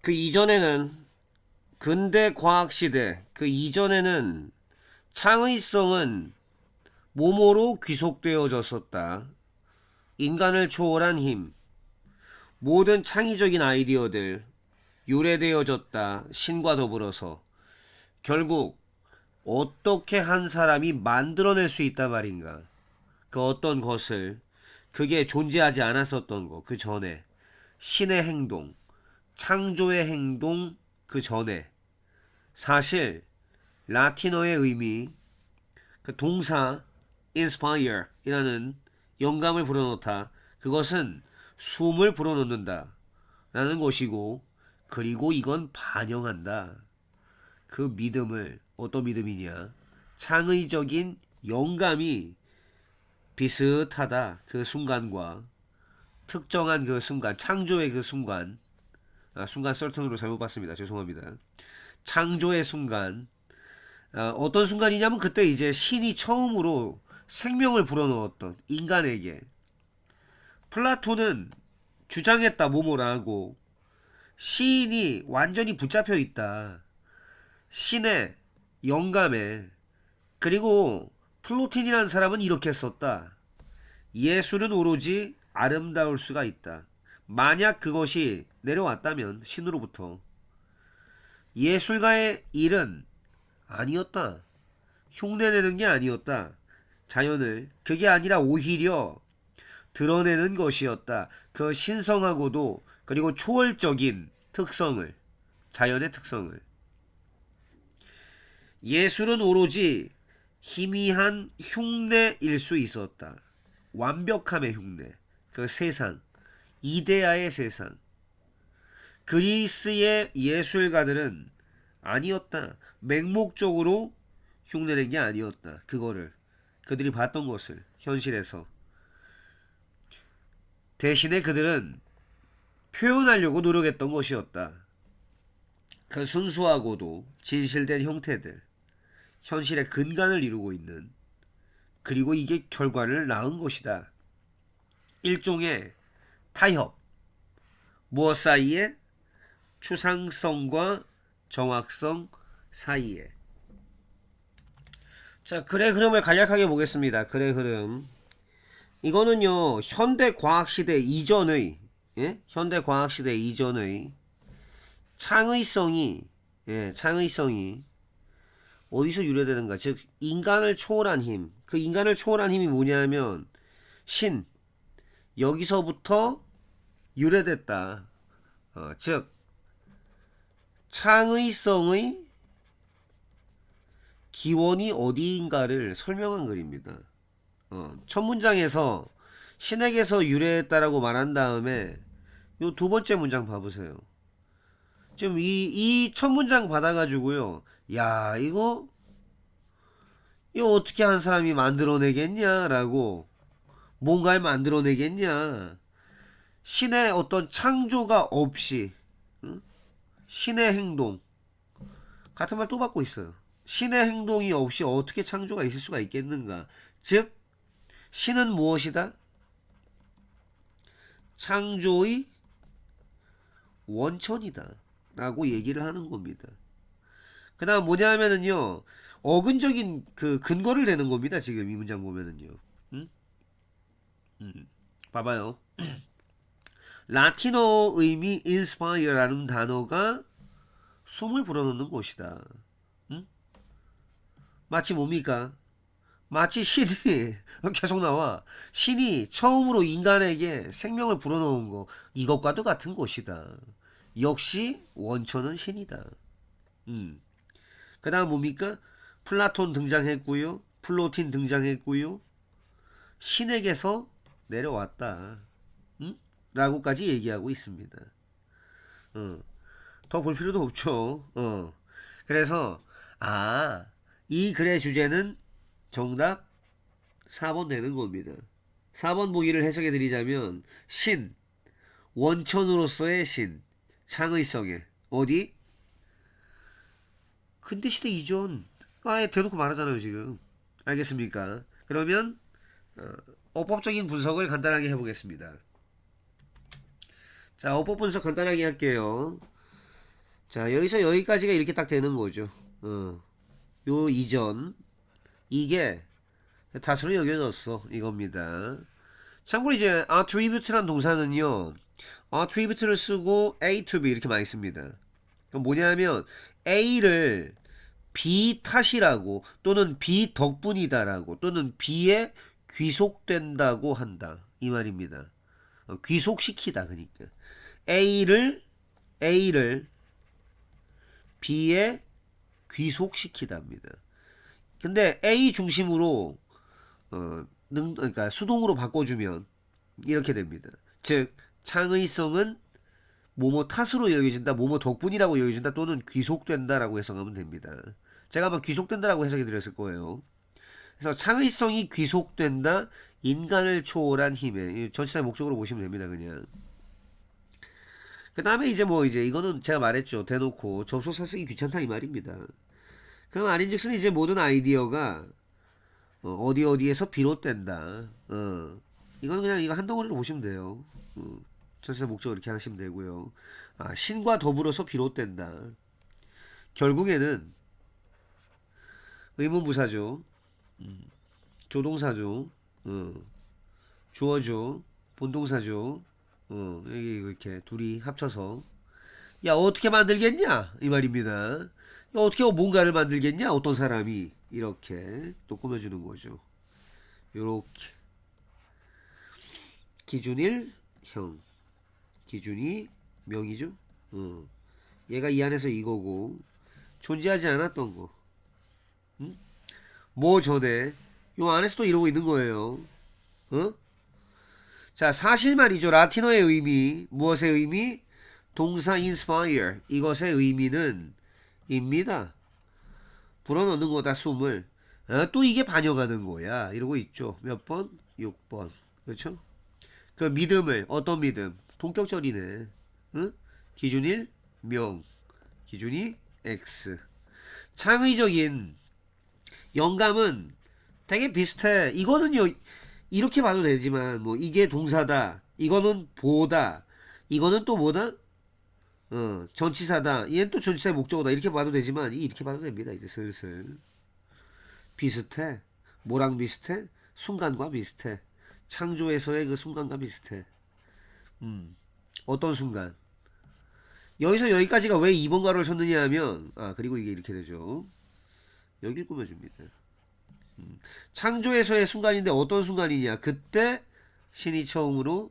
그 이전에는 근대 과학 시대 그 이전에는 창의성은 몸으로 귀속되어졌었다. 인간을 초월한 힘, 모든 창의적인 아이디어들 유래되어졌다. 신과 더불어서 결국 어떻게 한 사람이 만들어낼 수 있단 말인가? 그 어떤 것을 그게 존재하지 않았었던 거 그 전에 신의 행동, 창조의 행동 그 전에. 사실 라틴어의 의미 그 동사 inspire 이라는 영감을 불어넣다. 그것은 숨을 불어넣는다 라는 것이고 그리고 이건 반영한다. 그 믿음을 어떤 믿음이냐? 창의적인 영감이 비슷하다. 그 순간과. 특정한 그 순간 창조의 그 순간 아, 순간 썰턴으로 잘못 봤습니다. 죄송합니다. 창조의 순간. 어, 어떤 순간이냐면 그때 이제 신이 처음으로 생명을 불어넣었던 인간에게 플라톤은 주장했다 모모라고. 시인이 완전히 붙잡혀 있다. 신의 영감에. 그리고 플로틴이라는 사람은 이렇게 썼다. 예술은 오로지 아름다울 수가 있다 만약 그것이 내려왔다면 신으로부터 예술가의 일은 아니었다. 흉내내는 게 아니었다. 자연을 그게 아니라 오히려 드러내는 것이었다. 그 신성하고도 그리고 초월적인 특성을 자연의 특성을 예술은 오로지 희미한 흉내일 수 있었다. 완벽함의 흉내. 그 세상 이데아의 세상 그리스의 예술가들은 아니었다. 맹목적으로 흉내낸 게 아니었다. 그거를 그들이 봤던 것을 현실에서 대신에 그들은 표현하려고 노력했던 것이었다. 그 순수하고도 진실된 형태들, 현실의 근간을 이루고 있는 그리고 이게 결과를 낳은 것이다. 일종의 타협, 무엇 사이에 추상성과 정확성 사이에. 자, 글의 흐름을 간략하게 보겠습니다. 글의 흐름. 이거는요, 현대 과학 시대 이전의, 예? 현대 과학 시대 이전의 창의성이, 예, 창의성이 어디서 유래되는가? 즉, 인간을 초월한 힘. 그 인간을 초월한 힘이 뭐냐면, 신. 여기서부터 유래됐다. 어, 즉, 창의성의 기원이 어디인가를 설명한 글입니다. 어, 첫 문장에서 신에게서 유래했다라고 말한 다음에 요 두 번째 문장 봐보세요. 지금 이이 첫 문장 받아가지고요. 야 이거 이거 어떻게 한 사람이 만들어내겠냐라고 뭔가를 만들어내겠냐. 신의 어떤 창조가 없이 응? 신의 행동 같은 말 또 받고 있어요. 신의 행동이 없이 어떻게 창조가 있을 수가 있겠는가? 즉 신은 무엇이다? 창조의 원천이다. 라고 얘기를 하는 겁니다. 그 다음 뭐냐면은요, 어근적인 그 근거를 대는 겁니다. 지금 이 문장 보면은요. 음? 음. 봐봐요. 라틴어 의미 inspire라는 단어가 숨을 불어넣는 곳이다. 응? 마치 뭡니까? 마치 신이 계속 나와 신이 처음으로 인간에게 생명을 불어넣은 거 이것과도 같은 것이다. 역시 원천은 신이다. 음. 그다음 뭡니까? 플라톤 등장했고요. 플로틴 등장했고요. 신에게서 내려왔다. 음? 라고까지 얘기하고 있습니다. 어. 더볼 필요도 없죠. 어. 그래서 아, 이 글의 주제는 정답 4번 되는 겁니다. 4번 보기를 해석해 드리자면 신 원천으로서의 신 창의성에 어디 근대 시대 이전 아예 대놓고 말하잖아요 지금 알겠습니까? 그러면 어, 어법적인 분석을 간단하게 해보겠습니다. 자 어법 분석 간단하게 할게요. 자 여기서 여기까지가 이렇게 딱 되는 거죠. 어. 요 이전 이게 다수로 여겨졌어 이겁니다. 참고로 이제 attribute란 동사는요. attribute를 쓰고 A to B 이렇게 많이 씁니다. 그럼 뭐냐면 A를 B 탓이라고 또는 B 덕분이다라고 또는 B에 귀속된다고 한다 이 말입니다. 어, 귀속시키다 그러니까 A를 A를 B에 귀속시키답니다. 근데 A 중심으로 어, 능, 그러니까 수동으로 바꿔주면 이렇게 됩니다. 즉 창의성은 뭐뭐 탓으로 여겨진다, 뭐뭐 덕분이라고 여겨진다 또는 귀속된다라고 해석하면 됩니다. 제가 아마 귀속된다라고 해석해 드렸을 거예요. 그래서 창의성이 귀속된다, 인간을 초월한 힘에 이 전치사의 목적으로 보시면 됩니다. 그냥. 그 다음에 이제 뭐 이제 이거는 제가 말했죠. 대놓고 접속사 쓰기 귀찮다 이 말입니다. 그럼 아닌즉슨 이제 모든 아이디어가 어, 어디 어디에서 비롯된다. 어. 이건 그냥 이거 한 덩어리로 보시면 돼요. 어. 전체 목적을 이렇게 하시면 되고요. 아, 신과 더불어서 비롯된다. 결국에는 의문부사죠. 음, 조동사죠. 어. 주어죠. 본동사죠. 어, 여기 이렇게 둘이 합쳐서 야 어떻게 만들겠냐 이 말입니다. 야, 어떻게 뭔가를 만들겠냐 어떤 사람이 이렇게 또 꾸며주는 거죠. 요렇게 기준일 형 기준이 명이죠. 어. 얘가 이 안에서 이거고 존재하지 않았던 거. 응? 뭐 전에 요 안에서도 이러고 있는 거예요. 어? 자 사실 말이죠. 라틴어의 의미 무엇의 의미? 동사 inspire 이것의 의미는 입니다. 불어넣는 거다 숨을 어, 또 이게 반영하는 거야 이러고 있죠 몇 번? 6번 그렇죠? 그 믿음을 어떤 믿음? 동격절이네 응? 기준일 명 기준이 x 창의적인 영감은 되게 비슷해 이거는요 이렇게 봐도 되지만 뭐 이게 동사다 이거는 보다 이거는 또 뭐다? 어, 전치사다. 얘는 또 전치사의 목적어다. 이렇게 봐도 되지만 이렇게 봐도 됩니다. 이제 슬슬 비슷해. 뭐랑 비슷해? 순간과 비슷해. 창조에서의 그 순간과 비슷해. 음, 어떤 순간? 여기서 여기까지가 왜 2번 가로를 쳤느냐 하면 아 그리고 이게 이렇게 되죠. 여기를 꾸며줍니다. 음, 창조에서의 순간인데 어떤 순간이냐? 그때 신이 처음으로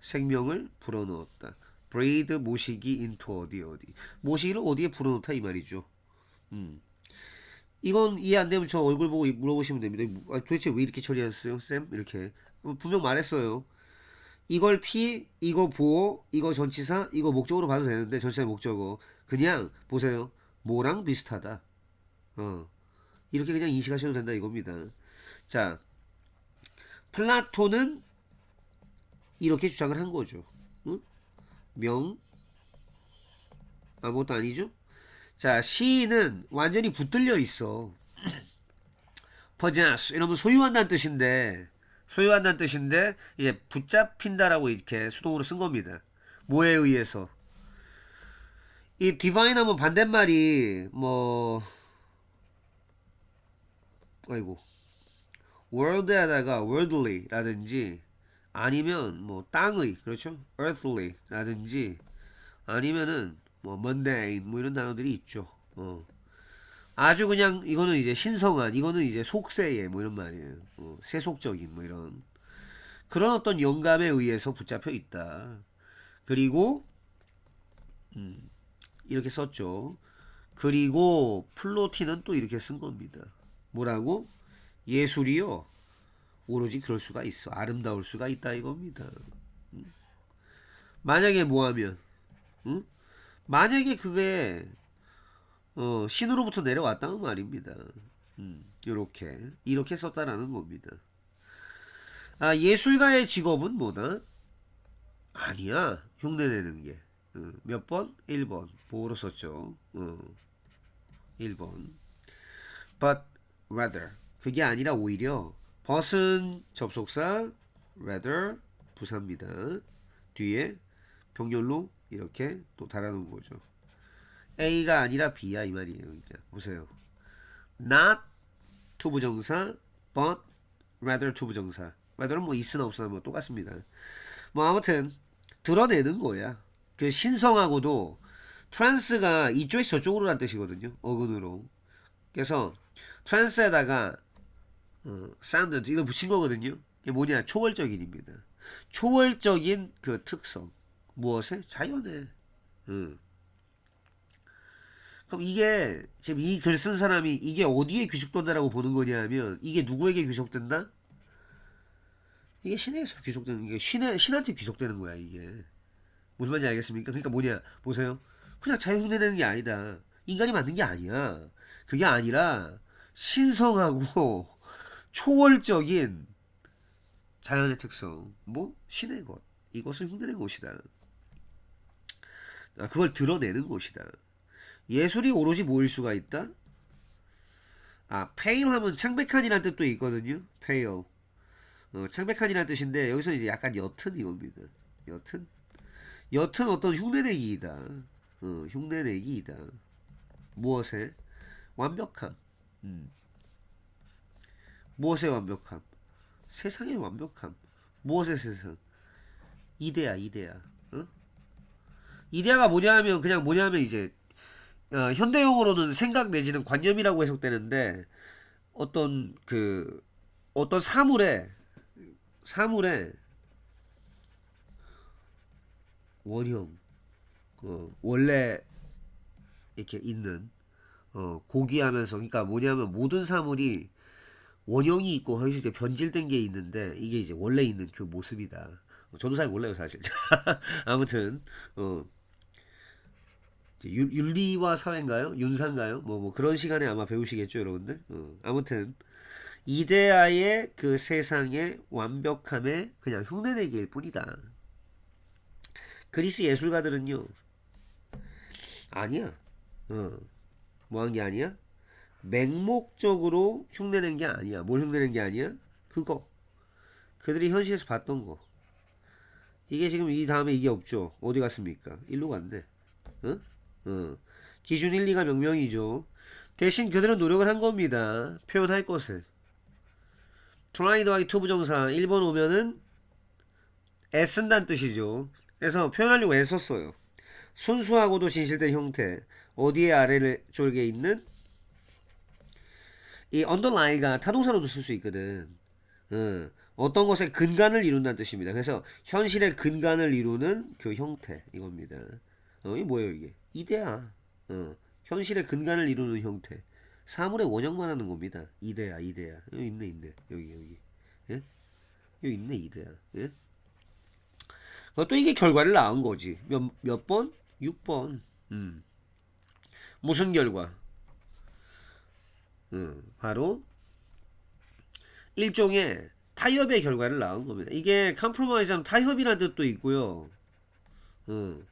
생명을 불어넣었다. breathe 모시기 into 어디 어디 모시기를 어디에 불어넣다 이 말이죠. 음. 이건 이해 안 되면 저 얼굴 보고 물어보시면 됩니다. 아, 도대체 왜 이렇게 처리했어요, 쌤? 이렇게 분명 말했어요. 이걸 피, 이거 보호, 이거 전치사, 이거 목적으로 봐도 되는데 전치사의 목적어 그냥 보세요. 뭐랑 비슷하다. 어 이렇게 그냥 인식하셔도 된다 이겁니다. 자, 플라톤은 이렇게 주장을 한 거죠. 응? 명 아무것도 아니죠? 자 시인은 완전히 붙들려 있어. 퍼자스 이러면 소유한다는 뜻인데 소유한다는 뜻인데 이제 붙잡힌다라고 이렇게 수동으로 쓴 겁니다. 뭐에 의해서? 이 디바인 하면 반대말이 뭐 아이고. World에다가 worldly라든지 아니면 뭐 땅의 그렇죠? earthly라든지 아니면은 뭐 mundane 뭐 이런 단어들이 있죠. 어. 아주 그냥 이거는 이제 신성한 이거는 이제 속세의 뭐 이런 말이에요. 어, 세속적인 뭐 이런. 그런 어떤 영감에 의해서 붙잡혀 있다. 그리고 음, 이렇게 썼죠. 그리고 플로티는 또 이렇게 쓴 겁니다 뭐라고 예술이요 오로지 그럴 수가 있어. 아름다울 수가 있다 이겁니다. 응? 만약에 뭐하면, 응? 만약에 그게 어, 신으로부터 내려왔다는 말입니다. 음, 이렇게 이렇게 썼다라는 겁니다. 아, 예술가의 직업은 뭐다? 아니야. 흉내내는 게. 어, 몇 번? 1번. 보호로 썼죠. 어, 1번. But rather. 그게 아니라 오히려 벗은 접속사 rather 부사입니다. 뒤에 병렬로 이렇게 또 달아놓은 거죠. A가 아니라 B야 이 말이에요. 그러니까 보세요. not 투부정사, but rather 투부정사. rather는 뭐 있으나 없으나 뭐 똑같습니다. 뭐 아무튼 드러내는 거야. 그 신성하고도 트랜스가 이쪽에서 저쪽으로란 뜻이거든요. 어근으로. 그래서 트랜스에다가 어, 사운드 이거 붙인 거거든요. 이게 뭐냐? 초월적인입니다. 초월적인 그 특성. 무엇에? 자연에. 응. 그럼 이게 지금 이 글 쓴 사람이 이게 어디에 귀속된다라고 보는 거냐면 이게 누구에게 귀속된다? 이게 신에게서 귀속되는 이게 신에 신한테 귀속되는 거야 이게 무슨 말인지 알겠습니까? 그러니까 뭐냐 보세요 그냥 자유 흉내내는 게 아니다 인간이 만든 게 아니야 그게 아니라 신성하고 초월적인 자연의 특성 뭐 신의 것 이것을 흉내낸 것이다. 아, 그걸 드러내는 것이다. 예술이 오로지 모일 수가 있다? 아 pale 하면 창백한이라는 뜻도 있거든요. pale 어, 창백한이라는 뜻인데 여기서 이제 약간 옅은 이겁니다. 옅은? 옅은 어떤 흉내내기이다. 어, 흉내내기이다. 무엇에 완벽함. 음. 무엇의 완벽함? 세상의 완벽함. 무엇의 세상? 이데아 이데아. 어? 이데아가 뭐냐면 그냥 뭐냐면 이제 어, 현대용어로는 생각 내지는 관념이라고 해석되는데 어떤 그 어떤 사물에 사물에 원형 어, 원래 이렇게 있는 어, 고귀하면서 그러니까 뭐냐면 모든 사물이 원형이 있고 거기서 이제 변질된 게 있는데 이게 이제 원래 있는 그 모습이다. 저도 잘 몰라요 사실. 아무튼 어 윤리와 사회인가요? 윤사인가요? 뭐, 뭐 그런 시간에 아마 배우시겠죠 여러분들. 어, 아무튼 이데아의 그 세상의 완벽함에 그냥 흉내내기일 뿐이다. 그리스 예술가들은요. 아니야. 어. 뭐 한 게 아니야? 맹목적으로 흉내낸 게 아니야. 뭘 흉내낸 게 아니야? 그거. 그들이 현실에서 봤던 거. 이게 지금 이 다음에 이게 없죠. 어디 갔습니까? 일로 갔네. 어? 어. 기준 1, 2가 명명이죠. 대신 그들은 노력을 한 겁니다. 표현할 것을. try 더하기 to 부정사 1번 오면은 애쓴다는 뜻이죠. 그래서 표현하려고 애썼어요. 순수하고도 진실된 형태. 어디에 아래를 쪽에 있는 이 underlie가 타동사로도 쓸 수 있거든. 어, 어떤 것의 근간을 이룬다는 뜻입니다. 그래서 현실의 근간을 이루는 그 형태 이겁니다. 어, 이게 뭐예요 이게? 이데아. 어, 현실의 근간을 이루는 형태. 사물의 원형만 하는 겁니다. 이데아, 이데아. 여기 있네, 있네. 여기, 여기. 예? 여기 있네, 이데아. 예? 그것도 이게 결과를 낳은 거지. 몇, 몇 번? 6번. 음. 무슨 결과? 음, 바로 일종의 타협의 결과를 낳은 겁니다. 이게 컴프로마이즈하면 타협이라는 뜻도 있고요. 음.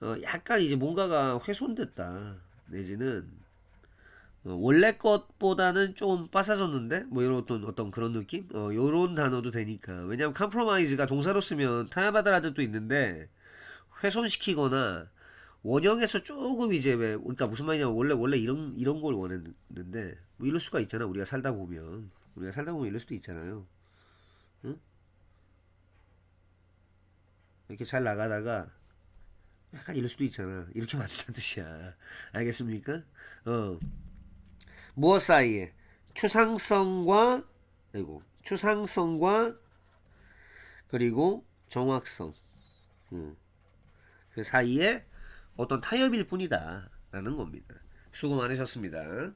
어, 약간 이제 뭔가가 훼손됐다. 내지는 어, 원래 것보다는 좀 빠사졌는데 뭐 이런 어떤 어떤 그런 느낌? 어, 요런 단어도 되니까. 왜냐면 컴프로마이즈가 동사로 쓰면 타협하다라는 뜻도 있는데 훼손시키거나 원형에서 조금 이제 왜 그러니까 무슨 말이냐면 원래 원래 이런 이런 걸 원했는데 뭐 이럴 수가 있잖아. 우리가 살다 보면 우리가 살다 보면 이럴 수도 있잖아요. 응? 이렇게 잘 나가다가 약간 이럴 수도 있잖아. 이렇게 만든다는 뜻이야. 알겠습니까? 어. 무엇 사이에 추상성과 아이고 추상성과 그리고 정확성 음. 그 사이에 어떤 타협일 뿐이다 라는 겁니다. 수고 많으셨습니다